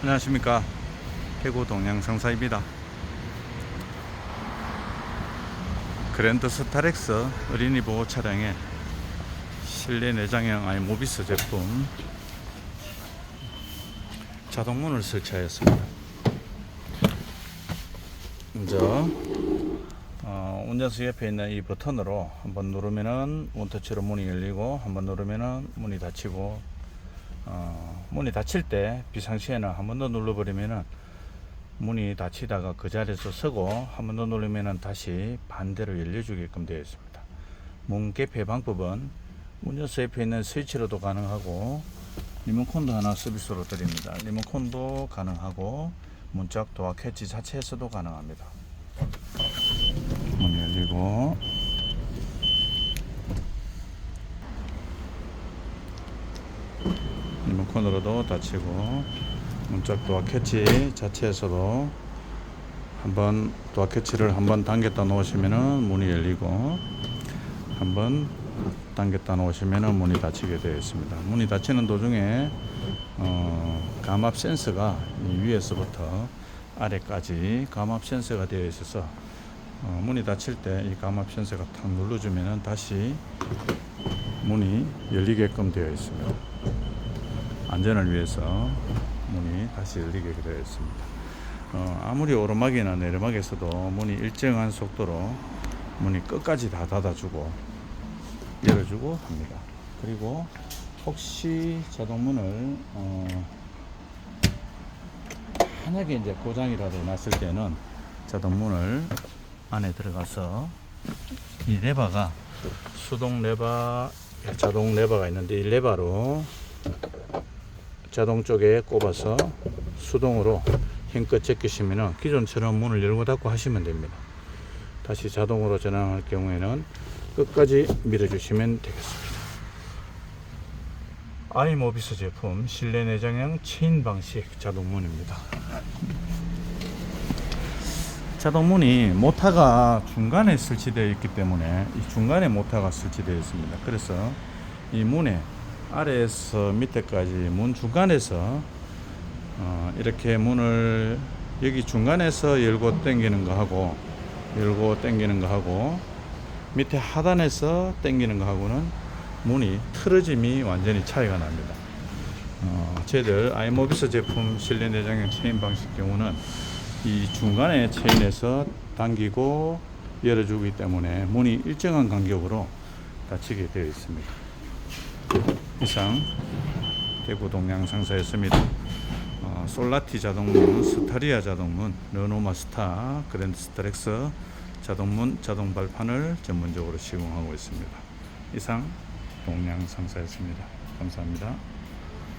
안녕하십니까. 대구 동양성사입니다. 그랜드 스타렉스 어린이 보호 차량에 실내 내장형 아이모비스 제품 자동문을 설치하였습니다. 먼저 어, 운전석 옆에 있는 이 버튼으로 한번 누르면은 원터치로 문이 열리고 한번 누르면은 문이 닫히고 어, 문이 닫힐 때 비상시에는 한 번 더 눌러버리면은 문이 닫히다가 그 자리에서 서고 한 번 더 누르면은 다시 반대로 열려주게끔 되어 있습니다. 문 개폐 방법은 운전석 옆에 있는 스위치로도 가능하고 리모컨도 하나 서비스로 드립니다. 리모컨도 가능하고 문짝 도어 캐치 자체에서도 가능합니다. 문 열리고 리모컨으로도 닫히고 문짝 도어 캐치 자체에서도 한번 도어 캐치를 한번 당겼다 놓으시면은 문이 열리고 한번 당겼다 놓으시면은 문이 닫히게 되어 있습니다. 문이 닫히는 도중에 어, 감압 센서가 이 위에서부터 아래까지 감압 센서가 되어 있어서 어, 문이 닫힐 때 이 감압 센서가 탁 눌러주면은 다시 문이 열리게끔 되어 있습니다. 안전을 위해서 문이 다시 열리게 되어 있습니다. 어, 아무리 오르막이나 내리막에서도 문이 일정한 속도로 문이 끝까지 다 닫아주고 열어주고 합니다. 그리고 혹시 자동문을 어, 만약에 이제 고장이라도 났을 때는 자동문을 안에 들어가서 이 레버가 수동 레버 자동 레버가 있는데 이 레버로 자동 쪽에 꼽아서 수동으로 힘껏 제끼시면 기존처럼 문을 열고 닫고 하시면 됩니다. 다시 자동으로 전환할 경우에는 끝까지 밀어주시면 되겠습니다. 아이모비스 제품 실내 내장형 체인 방식 자동문입니다. 자동문이 모터가 중간에 설치되어 있기 때문에 이 중간에 모터가 설치되어 있습니다. 그래서 이 문에 아래에서 밑에까지 문 중간에서 어, 이렇게 문을 여기 중간에서 열고 당기는 거 하고 열고 당기는 거 하고 밑에 하단에서 당기는 거 하고는 문이 틀어짐이 완전히 차이가 납니다. 어, 저희들 아이모비스 제품 실내 내장형 체인 방식 경우는 이 중간에 체인에서 당기고 열어주기 때문에 문이 일정한 간격으로 닫히게 되어 있습니다. 이상 대구 동양 상사였습니다. 어, 솔라티 자동문, 스타리아 자동문, 르노마 스타, 그랜드 스타렉스 자동문, 자동 발판을 전문적으로 시공하고 있습니다. 이상 동양 상사였습니다. 감사합니다.